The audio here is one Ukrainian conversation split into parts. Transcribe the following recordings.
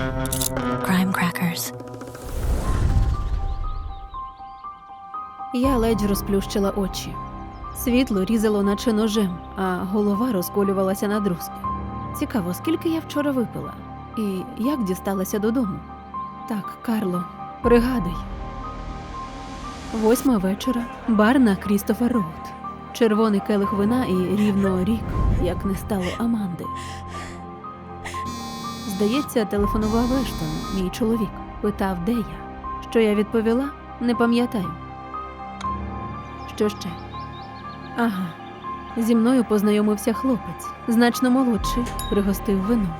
Crime Crackers. Я ледь розплющила очі. Світло різало, наче ножем, а голова розколювалася на друзки. Цікаво, скільки я вчора випила, і як дісталася додому. Так, Карло, пригадуй. Восьма вечора, бар на Крістофер Роуд. Червоний келих вина і рівно рік, як не стало Аманди. Здається, телефонував Ештон, мій чоловік. Питав, де я. Що я відповіла, не пам'ятаю. Що ще? Ага. Зі мною познайомився хлопець, значно молодший, пригостив вино.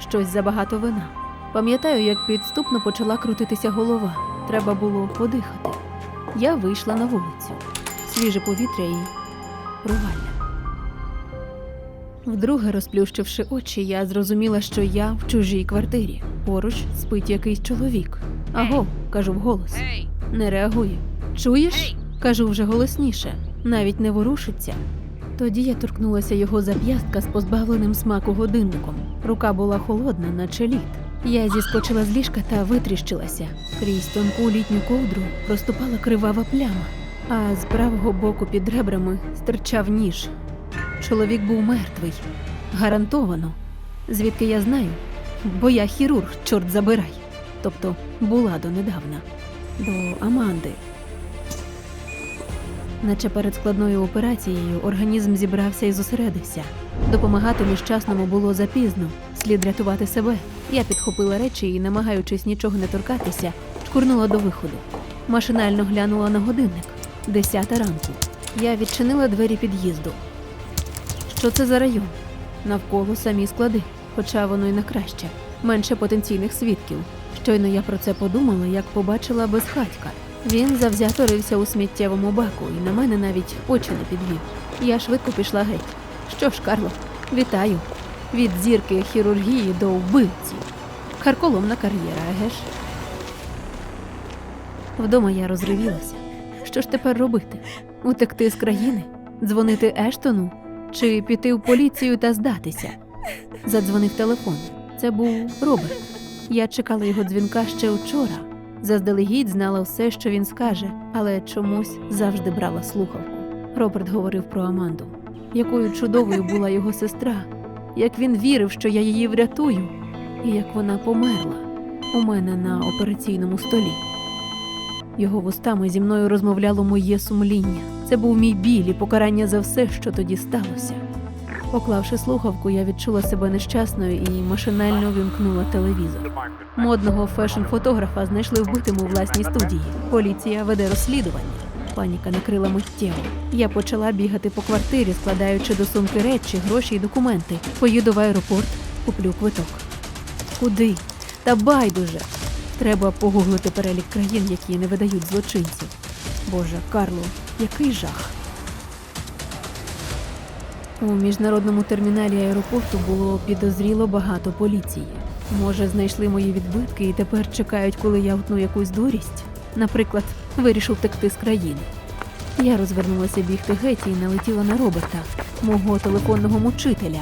Щось забагато вина. Пам'ятаю, як підступно почала крутитися голова. Треба було подихати. Я вийшла на вулицю. Свіже повітря і провалля. Вдруге, розплющивши очі, я зрозуміла, що я в чужій квартирі. Поруч спить якийсь чоловік. Аго, кажу вголос. Не реагує. Чуєш? Кажу вже голосніше, навіть не ворушиться. Тоді я торкнулася його зап'ястка з позбавленим смаку годинником. Рука була холодна, наче лід. Я зіскочила з ліжка та витріщилася. Крізь тонку літню ковдру проступала кривава пляма, а з правого боку під ребрами стирчав ніж. Чоловік був мертвий. Гарантовано. Звідки я знаю? Бо я хірург, чорт забирай. Тобто була донедавна. До Аманди. Наче перед складною операцією організм зібрався і зосередився. Допомагати нещасному було запізно, слід рятувати себе. Я підхопила речі і, намагаючись нічого не торкатися, шкурнула до виходу. Машинально глянула на годинник. Десята ранку. Я відчинила двері під'їзду. Що це за район? Навколо самі склади, хоча воно й на краще. Менше потенційних свідків. Щойно я про це подумала, як побачила безхатька. Він завзято рився у сміттєвому баку і на мене навіть очі не підвів. Я швидко пішла геть. Що ж, Карло, вітаю. Від зірки хірургії до вбивці. Карколомна кар'єра, еге ж? Вдома я розривілася. Що ж тепер робити? Утекти з країни? Дзвонити Ештону? Чи піти в поліцію та здатися? Задзвонив телефон. Це був Роберт. Я чекала його дзвінка ще вчора. Заздалегідь знала все, що він скаже, але чомусь завжди брала слухавку. Роберт говорив про Аманду, якою чудовою була його сестра, як він вірив, що я її врятую, і як вона померла у мене на операційному столі. Його вустами зі мною розмовляло моє сумління. Це був мій біль і покарання за все, що тоді сталося. Поклавши слухавку, я відчула себе нещасною і машинально вимкнула телевізор. Модного фешн-фотографа знайшли вбитим у власній студії. Поліція веде розслідування. Паніка накрила миттєво. Я почала бігати по квартирі, складаючи до сумки речі, гроші й документи. Поїду в аеропорт, куплю квиток. Куди? Та байдуже. Треба погуглити перелік країн, які не видають злочинців. Боже, Карло, який жах. У міжнародному терміналі аеропорту було підозріло багато поліції. Може, знайшли мої відбитки і тепер чекають, коли я утну якусь дурість. Наприклад, вирішив втекти з країни. Я розвернулася бігти геть і налетіла на Роберта, мого телефонного мучителя.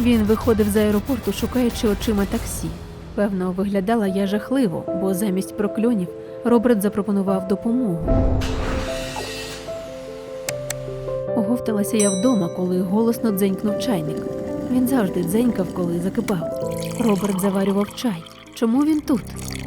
Він виходив з аеропорту, шукаючи очима таксі. Певно, виглядала я жахливо, бо замість прокльонів Роберт запропонував допомогу. Оговталася я вдома, коли голосно дзенькнув чайник. Він завжди дзенькав, коли закипав. Роберт заварював чай. Чому він тут?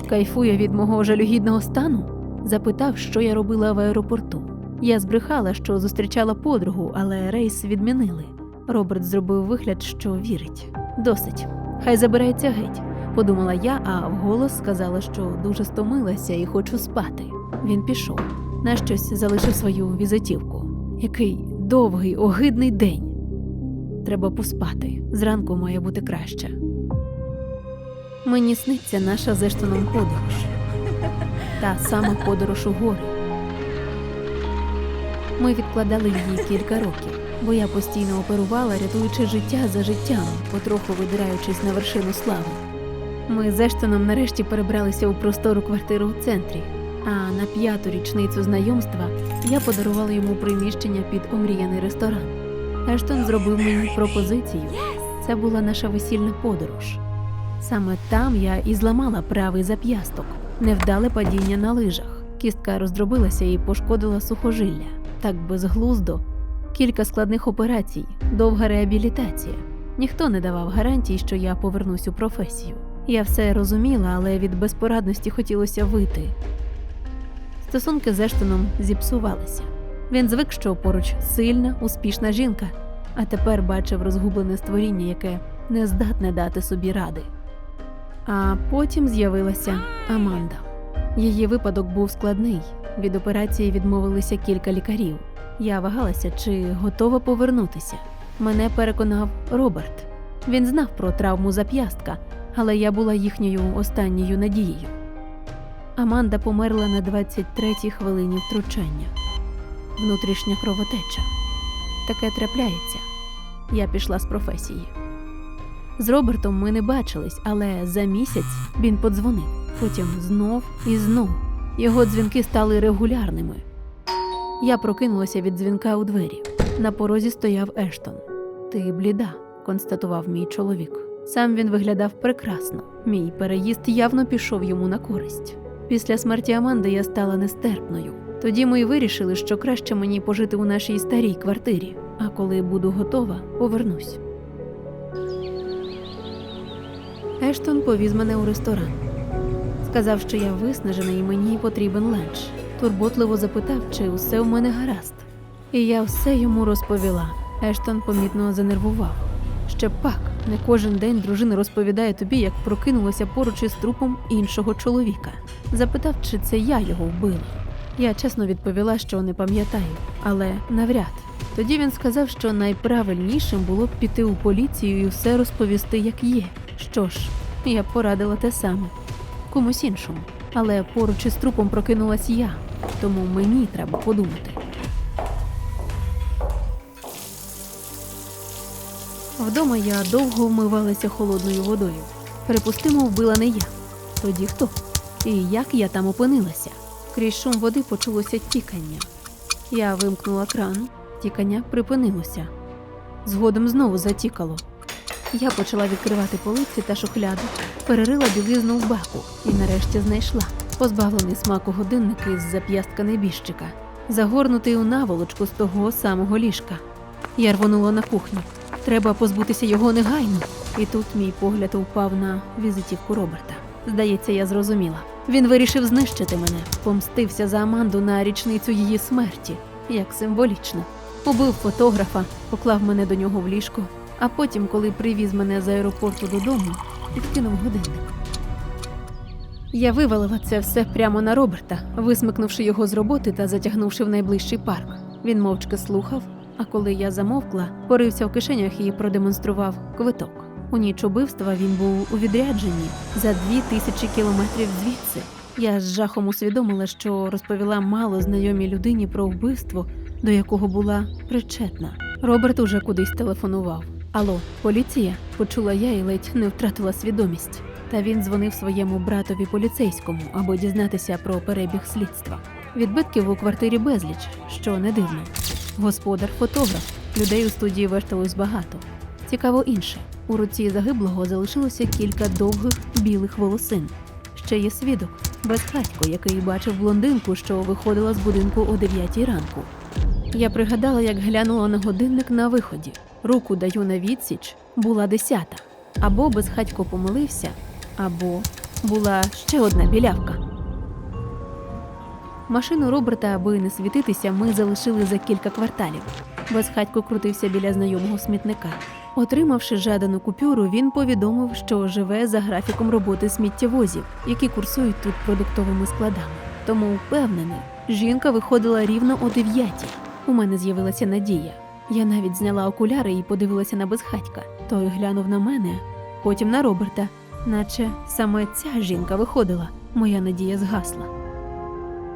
Кайфує від мого жалюгідного стану? Запитав, що я робила в аеропорту. Я збрехала, що зустрічала подругу, але рейс відмінили. Роберт зробив вигляд, що вірить. Досить. Хай забирається геть, подумала я, а вголос сказала, що дуже стомилася і хочу спати. Він пішов. Нащось залишив свою візитівку. Який довгий, огидний день. Треба поспати. Зранку має бути краще. Мені сниться наша з Ештоном подорож. Та сама подорож у гори. Ми відкладали її кілька років, бо я постійно оперувала, рятуючи життя за життям, потроху видираючись на вершину слави. Ми з Ештоном нарешті перебралися у простору квартиру в центрі, а на п'яту річницю знайомства я подарувала йому приміщення під омріяний ресторан. Ештон зробив мені пропозицію. Це була наша весільна подорож. Саме там я і зламала правий зап'ясток, невдале падіння на лижах. Кістка роздробилася і пошкодила сухожилля. Так безглуздо. Кілька складних операцій, довга реабілітація. Ніхто не давав гарантій, що я повернусь у професію. Я все розуміла, але від безпорадності хотілося вийти. Стосунки з Ештоном зіпсувалися. Він звик, що поруч сильна, успішна жінка, а тепер бачив розгублене створіння, яке не здатне дати собі ради. А потім з'явилася Аманда. Її випадок був складний. Від операції відмовилися кілька лікарів. Я вагалася, чи готова повернутися. Мене переконав Роберт. Він знав про травму зап'ястка, але я була їхньою останньою надією. Аманда померла на 23-й хвилині втручання. Внутрішня кровотеча. Таке трапляється. Я пішла з професії. З Робертом ми не бачились, але за місяць він подзвонив. Потім знов і знов. Його дзвінки стали регулярними. Я прокинулася від дзвінка у двері. На порозі стояв Ештон. Ти бліда, констатував мій чоловік. Сам він виглядав прекрасно. Мій переїзд явно пішов йому на користь. Після смерті Аманди я стала нестерпною. Тоді ми й вирішили, що краще мені пожити у нашій старій квартирі, а коли буду готова, повернусь. Ештон повіз мене у ресторан. Сказав, що я виснажена і мені потрібен ленч. Турботливо запитав, чи усе в мене гаразд. І я все йому розповіла. Ештон помітно занервував. Ще пак, не кожен день дружина розповідає тобі, як прокинулася поруч із трупом іншого чоловіка. Запитав, чи це я його вбила. Я чесно відповіла, що не пам'ятаю, але навряд. Тоді він сказав, що найправильнішим було б піти у поліцію і все розповісти, як є. Що ж, я б порадила те саме комусь іншому. Але поруч із трупом прокинулась я, тому мені треба подумати. Вдома я довго вмивалася холодною водою. Припустимо, вбила не я. Тоді хто? І як я там опинилася? Крізь шум води почулося тікання. Я вимкнула кран, тікання припинилося. Згодом знову затікало. Я почала відкривати полиці та шухляду, перерила білизну в баку і нарешті знайшла позбавлений смаку годинник із зап'ястка небіжчика, загорнутий у наволочку з того самого ліжка. Я рвонула на кухню. Треба позбутися його негайно. І тут мій погляд упав на візитівку Роберта. Здається, я зрозуміла. Він вирішив знищити мене, помстився за Аманду на річницю її смерті, як символічно. Убив фотографа, поклав мене до нього в ліжко, а потім, коли привіз мене з аеропорту додому, підкинув годинник. Я вивалила це все прямо на Роберта, висмикнувши його з роботи та затягнувши в найближчий парк. Він мовчки слухав, а коли я замовкла, порився в кишенях і продемонстрував квиток. У ніч убивства він був у відрядженні за дві тисячі кілометрів звідси. Я з жахом усвідомила, що розповіла мало знайомій людині про вбивство, до якого була причетна. Роберт уже кудись телефонував. Алло, поліція? почула я і ледь не втратила свідомість. Та він дзвонив своєму братові поліцейському, аби дізнатися про перебіг слідства. Відбитків у квартирі безліч, що не дивно. Господар фотограф, людей у студії вешталось багато. Цікаво інше. У руці загиблого залишилося кілька довгих білих волосин. Ще є свідок, безхатько, який бачив блондинку, що виходила з будинку о 9 ранку. Я пригадала, як глянула на годинник на виході. Руку даю на відсіч, була десята. Або безхатько помилився, або була ще одна білявка. Машину Роберта, аби не світитися, ми залишили за кілька кварталів. Безхатько крутився біля знайомого смітника. Отримавши жадану купюру, він повідомив, що живе за графіком роботи сміттєвозів, які курсують тут продуктовими складами. Тому впевнений, жінка виходила рівно о дев'ятій. У мене з'явилася надія. Я навіть зняла окуляри і подивилася на безхатька. Той глянув на мене, потім на Роберта, наче саме ця жінка виходила. Моя надія згасла.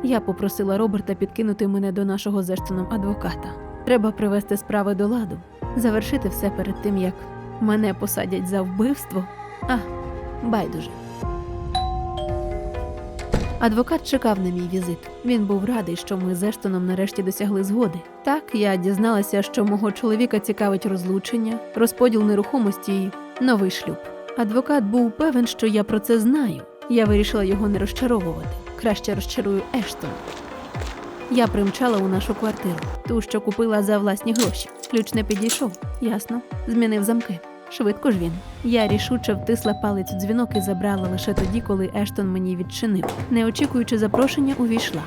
Я попросила Роберта підкинути мене до нашого з адвоката. Треба привести справи до ладу, завершити все перед тим, як мене посадять за вбивство. А, байдуже. Адвокат чекав на мій візит. Він був радий, що ми з Ештоном нарешті досягли згоди. Так, я дізналася, що мого чоловіка цікавить розлучення, розподіл нерухомості і новий шлюб. Адвокат був певен, що я про це знаю. Я вирішила його не розчаровувати. Краще розчарую Ештон. Я примчала у нашу квартиру, ту, що купила за власні гроші. Ключ не підійшов, ясно. Змінив замки. Швидко ж він. Я рішуче втисла палець у дзвінок і забрала лише тоді, коли Ештон мені відчинив. Не очікуючи запрошення, увійшла.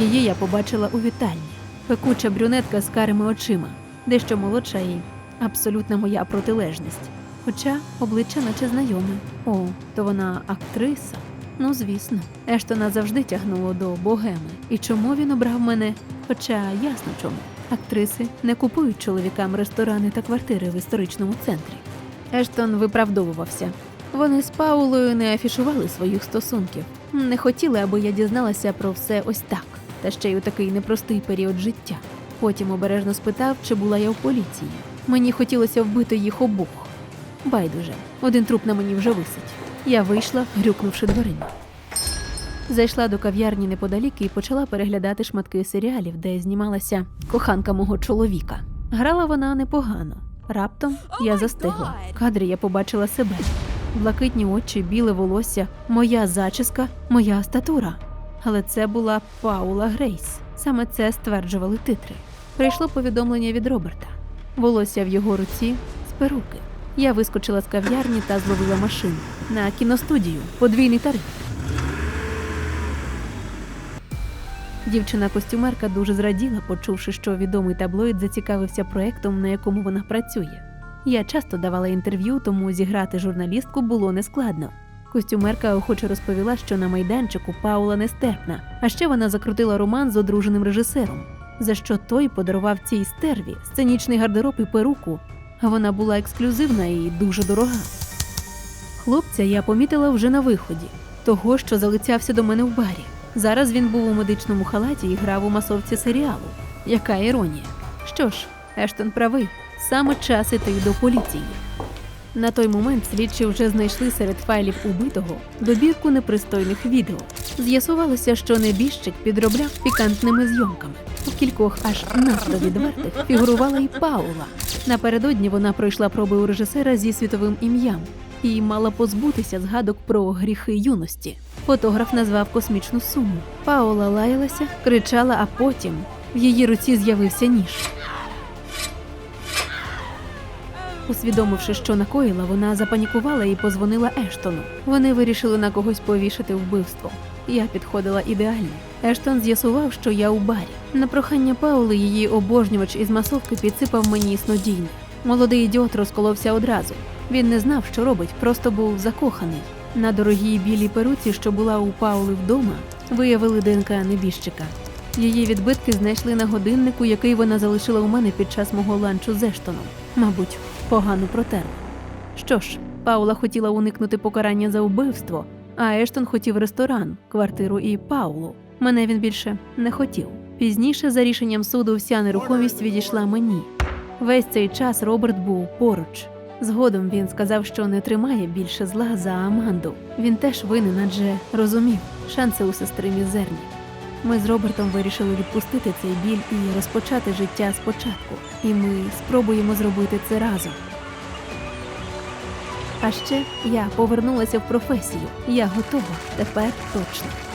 Її я побачила у вітальні. Пекуча брюнетка з карими очима, дещо молодша і абсолютна моя протилежність. Хоча обличчя наче знайоме. О, то вона актриса. Ну, звісно, Ештона завжди тягнуло до богеми. І чому він обрав мене? Хоча ясно чому. Актриси не купують чоловікам ресторани та квартири в історичному центрі. Ештон виправдовувався. Вони з Паулою не афішували своїх стосунків, не хотіли, аби я дізналася про все ось так, та ще й у такий непростий період життя. Потім обережно спитав, чи була я в поліції. Мені хотілося вбити їх обох. Байдуже, один труп на мені вже висить. Я вийшла, грюкнувши дверима. Зайшла до кав'ярні неподалік і почала переглядати шматки серіалів, де знімалася коханка мого чоловіка. Грала вона непогано. Раптом я застигла. В кадрі я побачила себе. Блакитні очі, біле волосся, моя зачіска, моя статура. Але це була Паула Грейс. Саме це стверджували титри. Прийшло повідомлення від Роберта. Волосся в його руці з перуки. Я вискочила з кав'ярні та зловила машину на кіностудію. Подвійний тариф. Дівчина-костюмерка дуже зраділа, почувши, що відомий таблоїд зацікавився проектом, на якому вона працює. Я часто давала інтерв'ю, тому зіграти журналістку було нескладно. Костюмерка охоче розповіла, що на майданчику Паула нестерпна, а ще вона закрутила роман з одруженим режисером, за що той подарував цій стерві сценічний гардероб і перуку, вона була ексклюзивна і дуже дорога. Хлопця я помітила вже на виході, того, що залицявся до мене в барі. Зараз він був у медичному халаті і грав у масовці серіалу. Яка іронія. Що ж, Ештон правий, саме час іти до поліції. На той момент слідчі вже знайшли серед файлів убитого добірку непристойних відео. З'ясувалося, що небіжчик підробляв пікантними зйомками. У кількох аж надто відвертих фігурувала і Паула. Напередодні вона пройшла проби у режисера зі світовим ім'ям і мала позбутися згадок про гріхи юності. Фотограф назвав космічну суму. Паула лаялася, кричала, а потім в її руці з'явився ніж. Усвідомивши, що накоїла, вона запанікувала і позвонила Ештону. Вони вирішили на когось повішати вбивство. Я підходила ідеально. Ештон з'ясував, що я у барі. На прохання Паули її обожнювач із масовки підсипав мені снодійне. Молодий ідіот розколовся одразу. Він не знав, що робить, просто був закоханий. На дорогій білій перуці, що була у Паули вдома, виявили ДНК небіжчика. Її відбитки знайшли на годиннику, який вона залишила у мене під час мого ланчу з Ештоном. Мабуть, погано протерла. Що ж, Паула хотіла уникнути покарання за вбивство, а Ештон хотів ресторан, квартиру і Паулу. Мене він більше не хотів. Пізніше, за рішенням суду, вся нерухомість відійшла мені. Весь цей час Роберт був поруч. Згодом він сказав, що не тримає більше зла за Аманду. Він теж винен, адже розумів, шанси у сестри мізерні. Ми з Робертом вирішили відпустити цей біль і розпочати життя спочатку. І ми спробуємо зробити це разом. А ще я повернулася в професію. Я готова тепер точно.